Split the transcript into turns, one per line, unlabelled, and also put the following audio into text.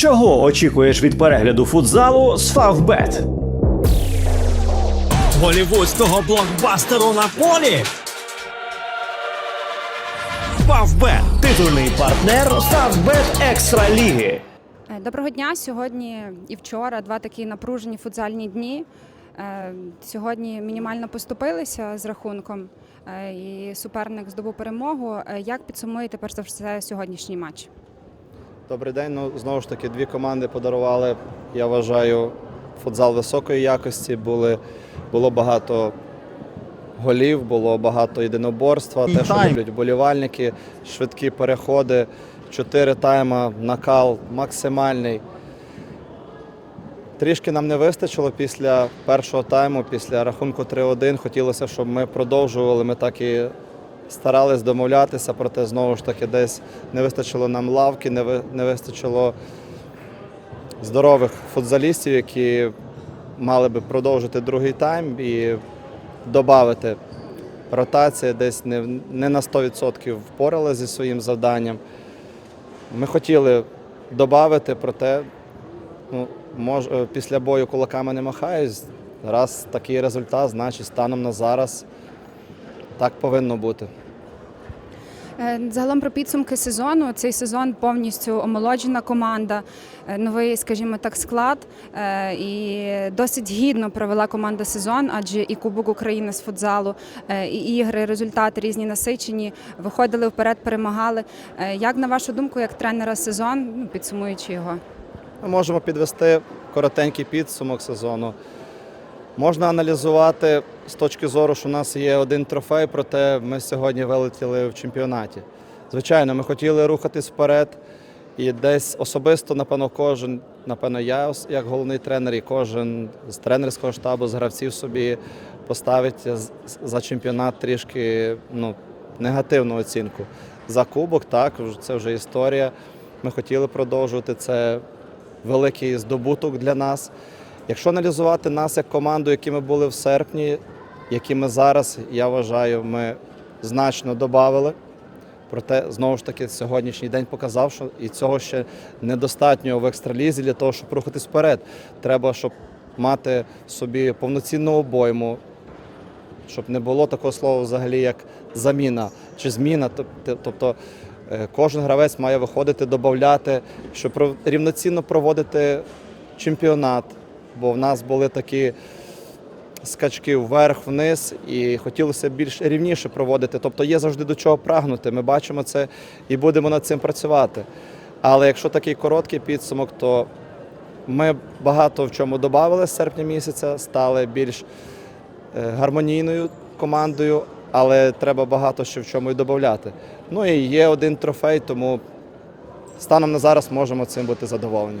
Чого очікуєш від перегляду футзалу з Фавбет?
голівудського блокбастеру на полі. Фавбет
Титульний партнер Фавбет Екстра Ліги.
Е, Доброго дня. Сьогодні і вчора два такі напружені футзальні дні. Е, Сьогодні мінімально поступилися з рахунком, е, і суперник здобув перемогу. Як підсумуєте перш за все сьогоднішній матч?
Добрий день. Ну знову ж таки, дві команди подарували. Я вважаю, футзал високої якості. Були було багато голів, було багато єдиноборства. Те, що люблять вболівальники, швидкі переходи, чотири тайма, накал максимальний. Трішки нам не вистачило після першого тайму, після рахунку 3-1. Хотілося, щоб ми продовжували. Ми так і старались домовлятися, проте знову ж таки десь не вистачило нам лавки, не ви- не вистачило здорових футзалістів, які мали би продовжити другий тайм і додати ротація десь не, не на 100% впоралася зі своїм завданням. Ми хотіли додати, проте ну, мож, е, після бою кулаками не махають. Раз такий результат, значить станом на зараз так повинно бути.
Е, Загалом про підсумки сезону. Цей сезон повністю омолоджена команда, е, новий, скажімо так, склад. Е, І досить гідно провела команда сезон, адже і Кубок України з футзалу, і ігри, результати різні насичені. Виходили вперед, перемагали. Як на вашу думку, як тренера сезон, ну, підсумуючи його?
Ми можемо підвести коротенький підсумок сезону. Можна аналізувати з точки зору, що у нас є один трофей, проте ми сьогодні вилетіли в чемпіонаті. Звичайно, ми хотіли рухатись вперед. І десь особисто, напевно, кожен, напевно, я як головний тренер, і кожен з тренерського штабу, з гравців собі поставить за чемпіонат трішки ну, негативну оцінку. За кубок, так, це вже історія. Ми хотіли продовжувати. Це великий здобуток для нас. Якщо аналізувати нас як команду, які ми були в серпні, які ми зараз, я вважаю, ми значно додали. Проте, знову ж таки, сьогоднішній день показав, що і цього ще недостатньо в екстралізі для того, щоб рухатись вперед. Треба, щоб мати собі повноцінну обойму, щоб не було такого слова взагалі, як заміна чи зміна. Тобто е, кожен гравець має виходити, додати, щоб рівноцінно проводити чемпіонат. Бо в нас були такі скачки вверх-вниз, і хотілося більш рівніше проводити. Тобто є завжди до чого прагнути. Ми бачимо це і будемо над цим працювати. Але якщо такий короткий підсумок, то ми багато в чому додали з серпня місяця, стали більш е, гармонійною командою, але треба багато ще в чому і додати. Ну і є один трофей, тому станом на зараз можемо цим бути задоволені.